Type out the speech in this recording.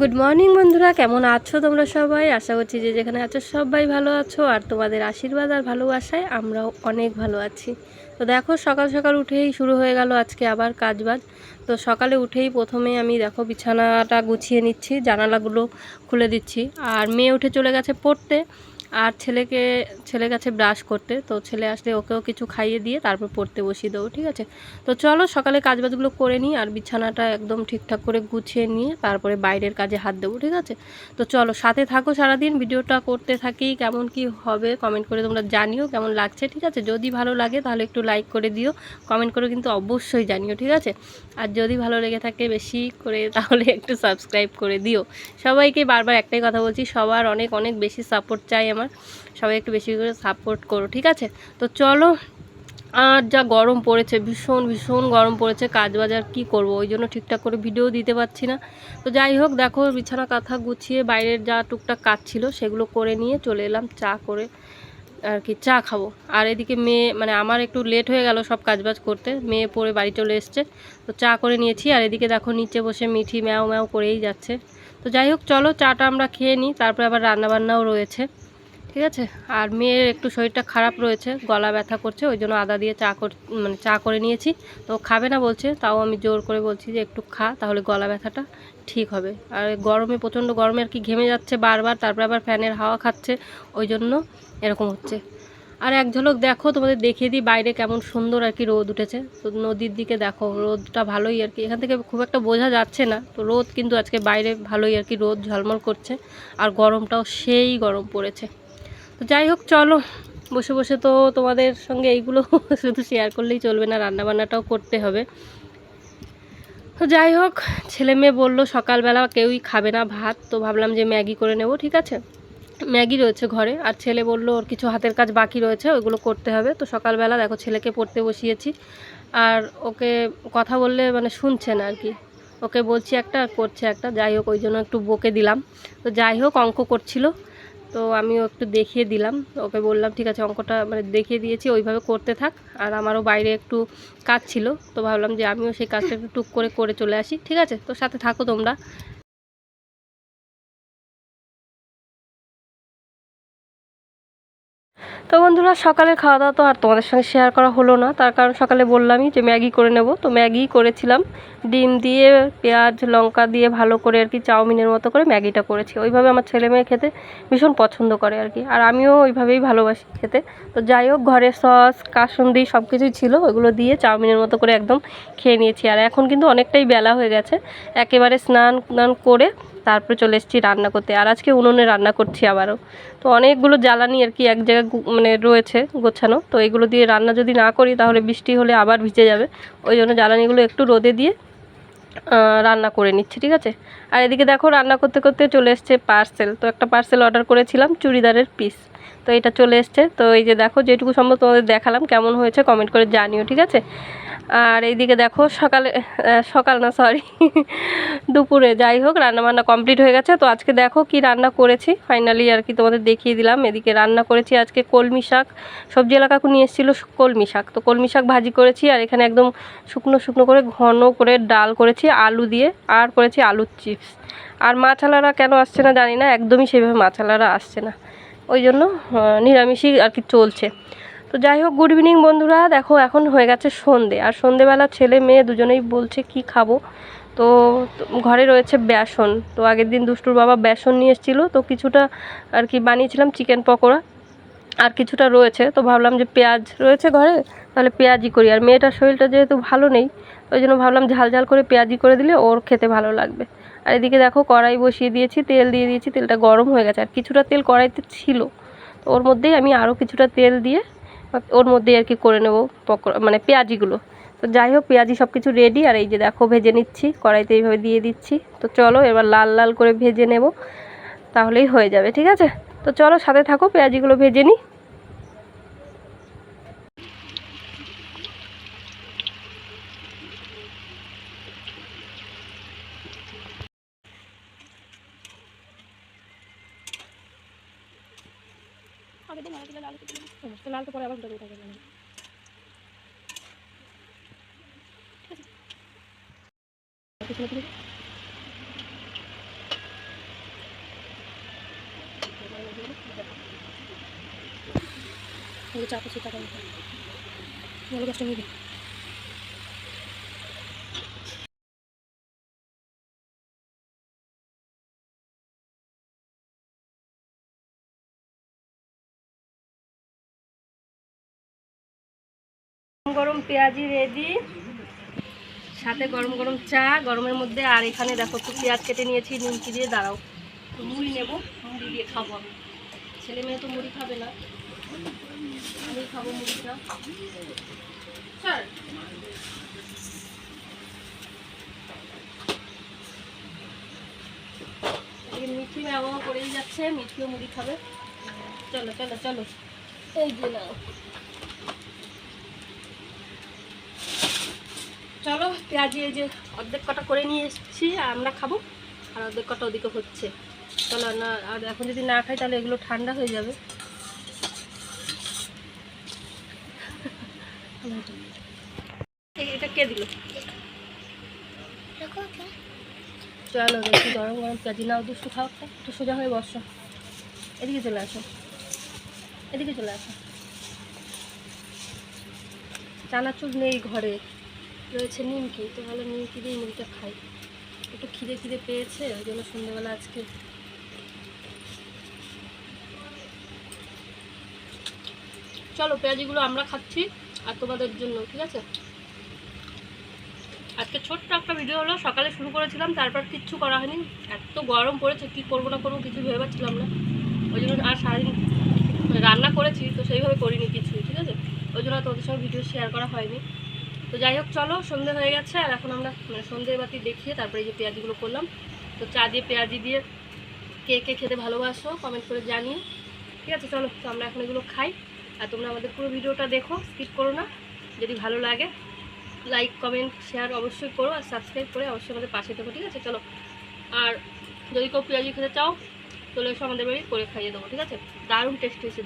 Good morning বন্ধুরা। কেমন আছো তোমরা সবাই? আশা করছি যে যেখানে আছো সবাই ভালো আছো, আর তোমাদের আশীর্বাদ আর ভালোবাসায় আমরাও অনেক ভালো আছি। তো দেখো, সকাল সকাল উঠেই শুরু হয়ে গেল আজকে আবার কাজবাজ। তো সকালে উঠেই প্রথমে আমি দেখো, বিছানাটা গুছিয়ে নিচ্ছি, জানালাগুলো খুলে দিচ্ছি। আর মেয়ে উঠে চলে গেছে পড়তে। আর ছেলেকে ছেলে কাছে ব্রাশ করতে। তো ছেলে আসলে ওকেও কিছু খাইয়ে দিয়ে তারপর পড়তে বসিয়ে দেবো, ঠিক আছে? তো চলো সকালে কাজবাজগুলো করে নিই আর বিছানাটা একদম ঠিকঠাক করে গুছিয়ে নিয়ে তারপরে বাইরের কাজে হাত দেবো, ঠিক আছে? তো চলো সাথে থাকো সারাদিন, ভিডিওটা করতে থাকি, কেমন কি হবে কমেন্ট করে তোমরা জানিও কেমন লাগছে, ঠিক আছে? যদি ভালো লাগে তাহলে একটু লাইক করে দিও কমেন্ট করে কিন্তু অবশ্যই জানিও, ঠিক আছে? আর যদি ভালো লেগে থাকে বেশি করে তাহলে একটু সাবস্ক্রাইব করে দিও। সবাইকে বারবার একটাই কথা বলছি, সবার অনেক অনেক বেশি সাপোর্ট চাই আমার। সবাই একটু বেশি করে সাপোর্ট করো, ঠিক আছে? তো চলো, আর যা গরম পড়েছে, ভীষণ ভীষণ গরম পড়েছে কাজ বাজার কি করব? ওই জন্য ঠিকঠাক করে ভিডিও দিতে পারছি না। তো যাই হোক, দেখো, বিছানা, কাঁথা গুছিয়ে বাইরের যা টুকটাক কাজ ছিল, সেগুলো করে নিয়ে চলে এলাম, চা করে আর কি, চা খাব। আর এদিকে মেয়ে মানে আমার একটু লেট হয়ে গেল সব কাজবাজ করতে, মেয়ে পড়ে বাড়ি চলে এসছে। তো চা করে নিয়েছি, আর এদিকে দেখো, নিচে বসে মিঠি ম্যাও ম্যাও করেই যাচ্ছে। তো যাই হোক, চলো চাটা আমরা খেয়ে নিই, তারপরে আবার রান্নাবান্নাও রয়েছে। ঠিক আছে? আর মেয়ের একটু শরীরটা খারাপ রয়েছে, গলা ব্যথা করছে, ওই জন্য আদা দিয়ে চা কর মানে চা করে নিয়েছি। তো খাবে না বলছে, তাও আমি জোর করে বলছি যে একটু খা, তাহলে গলা ব্যথাটা ঠিক হবে। আর গরমে, প্রচণ্ড গরমে আর কি ঘেমে যাচ্ছে বারবার, তারপরে আবার ফ্যানের হাওয়া খাচ্ছে, ওই জন্য এরকম হচ্ছে। আর এক ঝলক দেখো, তোমাদের দেখিয়ে দিই বাইরে কেমন সুন্দর আর কি রোদ উঠেছে। তো নদীর দিকে দেখো, রোদটা ভালোই আর কি। এখান থেকে খুব একটা বোঝা যাচ্ছে না। তো রোদ কিন্তু আজকে বাইরে ভালোই আর কি রোদ ঝলমল করছে। আর গরমটাও সেই গরম পড়েছে। তো যাই হোক চলো। বসে বসে তো তোমাদের সঙ্গে এইগুলো শুধু শেয়ার করলেই চলবে না, রান্নাবান্নাটাও করতে হবে। তো যাই হোক ছেলে মেয়ে বলল সকালবেলা কেউই খাবে না ভাত, তো ভাবলাম যে ম্যাগি করে নেব, ঠিক আছে? ম্যাগি রয়েছে ঘরে, আর ছেলে বলল ওর কিছু হাতের কাজ বাকি রয়েছে, ওইগুলো করতে হবে। তো সকালবেলা দেখো ছেলেকে পড়তে বসিয়েছি, আর ওকে কথা বললে মানে শুনছে না আর কি। ওকে বলছি একটা করছে একটা যাই হোক ওই জন্য একটু বকে দিলাম। তো যাই হোক অঙ্ক করছিল। তো আমিও একটু দেখিয়ে দিলাম। ওকে বললাম, ঠিক আছে, অঙ্কটা মানে দেখিয়ে দিয়েছি, ওইভাবে করতে থাক। আর আমারও বাইরে একটু কাজ ছিল, তো ভাবলাম যে আমিও সেই কাজটা একটু টুক করে করে চলে আসি। ঠিক আছে, তো সাথে থাকো তোমরা। তো বন্ধুরা, সকালের খাওয়া দাওয়া তো আর তোমাদের সঙ্গে শেয়ার করা হলো না। তার কারণ সকালে বললামই যে ম্যাগি করে নেব। তো ম্যাগি করেছিলাম। ডিম দিয়ে, পেঁয়াজ, লঙ্কা দিয়ে ভালো করে আর কি চাউমিনের মতো করে ম্যাগিটা করেছি। ওইভাবে আমার ছেলে মেয়ে খেতে ভীষণ পছন্দ করে আর কি। আর আমিও ওইভাবেই ভালোবাসি খেতে। তো যাই হোক, ঘরে সস, কাসুন্দি সব কিছুই ছিল। ওইগুলো দিয়ে চাউমিনের মতো করে একদম খেয়ে নিয়েছি। আর এখন কিন্তু অনেকটাই বেলা হয়ে গেছে। একেবারে স্নান স্নান করে তারপরে চলে এসেছি রান্না করতে। আর আজকে উনুনে রান্না করছি আবারও। তো অনেকগুলো জ্বালানি আর কি এক জায়গায় মানে রয়েছে গোছানো। তো এগুলো দিয়ে রান্না যদি না করি তাহলে বৃষ্টি হলে আবার ভিজে যাবে। ওই জন্য জ্বালানিগুলো একটু রোদে দিয়ে রান্না করে নিচ্ছি, ঠিক আছে? আর এদিকে দেখো রান্না করতে করতে চলে এসছে পার্সেল। তো একটা পার্সেল অর্ডার করেছিলাম চুড়িদারের পিস। তো এটা চলে এসছে। তো এই যে দেখো যেটুকু সম্ভব তোমাদের দেখালাম, কেমন হয়েছে কমেন্ট করে জানিও, ঠিক আছে? আর এইদিকে দেখো সকালে সকাল না সরি দুপুরে যাই হোক, রান্নাবান্না কমপ্লিট হয়ে গেছে। তো আজকে দেখো কি রান্না করেছি। ফাইনালি আর কি তোমাদের দেখিয়ে দিলাম। এদিকে রান্না করেছি আজকে কলমি শাক। সবজি এলাকাকু নিয়ে এসেছিল কলমি শাক। তো কলমি শাক ভাজি করেছি আর এখানে একদম শুকনো শুকনো করে ঘন করে ডাল করেছি, আলু দিয়ে। আর করেছি আলুর চিপস। আর মাছালারা কেন আসছে না জানি না। একদমই সেভাবে মাছালারা আসছে না। ওই জন্য নিরামিষই আর কি চলছে। তো যাই হোক গুড ইভিনিং বন্ধুরা। দেখো, এখন হয়ে গেছে সন্ধে। আর সন্ধেবেলা ছেলে মেয়ে দুজনেই বলছে কি খাব। তো ঘরে রয়েছে বেসন। তো আগের দিন দুষ্টুর বাবা বেসন নিয়ে এসেছিল। তো কিছুটা আর কি বানিয়েছিলাম চিকেন পকোড়া। আর কিছুটা রয়েছে। তো ভাবলাম যে পেঁয়াজ রয়েছে ঘরে, তাহলে পেঁয়াজি করি। আর মেয়েটার শরীরটা যেহেতু ভালো নেই, ওই জন্য ভাবলাম ঝাল ঝাল করে পেঁয়াজি করে দিলে ওর খেতে ভালো লাগবে। আর এদিকে দেখো, কড়াই বসিয়ে দিয়েছি, তেল দিয়ে দিয়েছি। তেলটা গরম হয়ে গেছে। আর কিছুটা তেল কড়াইতে ছিল। তো ওর মধ্যেই আমি আরও কিছুটা তেল দিয়ে ওর মধ্যে আর কি করে নেব পকোড়া মানে পেঁয়াজিগুলো। তো যাই হোক, পেঁয়াজি সব কিছু রেডি আর এই যে দেখো ভেজে নিচ্ছি, কড়াইতে এইভাবে দিয়ে দিচ্ছি। তো চলো এবার লাল লাল করে ভেজে নেব, তাহলেই হয়ে যাবে, ঠিক আছে? তো চলো সাথে থাকো, পেঁয়াজিগুলো ভেজে নিই। আগে দিন আগে দিলে লাল হ্যাঁ, সমস্ত লাল তো পরে আবার উল্টা থাকে। চাপা চিতা করে ভালো কষ্ট হয়ে গরম পেঁয়াজি রেডি সাথে গরম গরম চা, গরমের মধ্যে আর এখানে দেখো একটু পেঁয়াজ কেটে নিয়েছি নিমকি দিয়ে, দাঁড়াও। মুড়ি নেব, মুড়ি দিয়ে খাব আমি। ছেলে মেয়ে তো মুড়ি খাবে না। আমি খাব মুড়িটা। স্যার। মিঠি ব্যবহার করেই যাচ্ছে, মিঠিও মুড়ি খাবে। চলো চলো চলো। এই যে নাও। চলো পেঁয়াজি এই যে অর্ধেক কটা করে নিয়ে এসেছি আর আমরা খাব। আর অর্ধেক কটা ওদিকে হচ্ছে। চলো না আর এখন যদি না খাই তাহলে এগুলো ঠান্ডা হয়ে যাবে। এটা কে দিল? চলো দেখি গরম গরম পেঁয়াজি নাও দুষ্টু খাও তো একটু সোজা হয়ে বসো। এদিকে চলে আসো। এদিকে চলে আসো। চানাচুর নেই ঘরে। রয়েছে নিমকি, তো ভালো নিমকি দিয়ে নিমটা খাই। একটু খিদে খিদে পেয়েছে, ওই জন্য সন্ধ্যেবেলা আজকে চলো, পেঁয়াজিগুলো আমরা খাচ্ছি আর তোমাদের জন্য, ঠিক আছে? আজকে ছোট্ট একটা ভিডিও হলো, সকালে শুরু করেছিলাম, তারপর কিচ্ছু করা হয়নি। এত গরম পড়েছে, কি করব না করব কিছু ভেবে পাচ্ছিলাম না। ওই জন্য আর সারাদিন রান্না করেছি, তো সেইভাবে করিনি কিছুই, ঠিক আছে? ওই জন্য তোমাদের সঙ্গে ভিডিও শেয়ার করা হয়নি। তো যাই হোক, চলো, সন্ধে হয়ে গেছে, আর এখন আমরা মানে সন্ধে বাতি দেখিয়ে তারপরে যে পেঁয়াজিগুলো করলাম। তো চা দিয়ে পেঁয়াজি দিয়ে কে কে খেতে ভালোবাসো কমেন্ট করে জানিয়ে ঠিক আছে, চলো, তো আমরা এখন এগুলো খাই। আর তোমরা আমাদের পুরো ভিডিওটা দেখো স্কিপ করো না। যদি ভালো লাগে লাইক কমেন্ট শেয়ার অবশ্যই করো, আর সাবস্ক্রাইব করে অবশ্যই আমাদের পাশে থেকো, ঠিক আছে? চলো, আর যদি কেউ পেঁয়াজি খেতে চাও, চলে এসো আমাদের বাড়ি, করে খাইয়ে দেবো, ঠিক আছে? দারুণ টেস্ট হয়েছে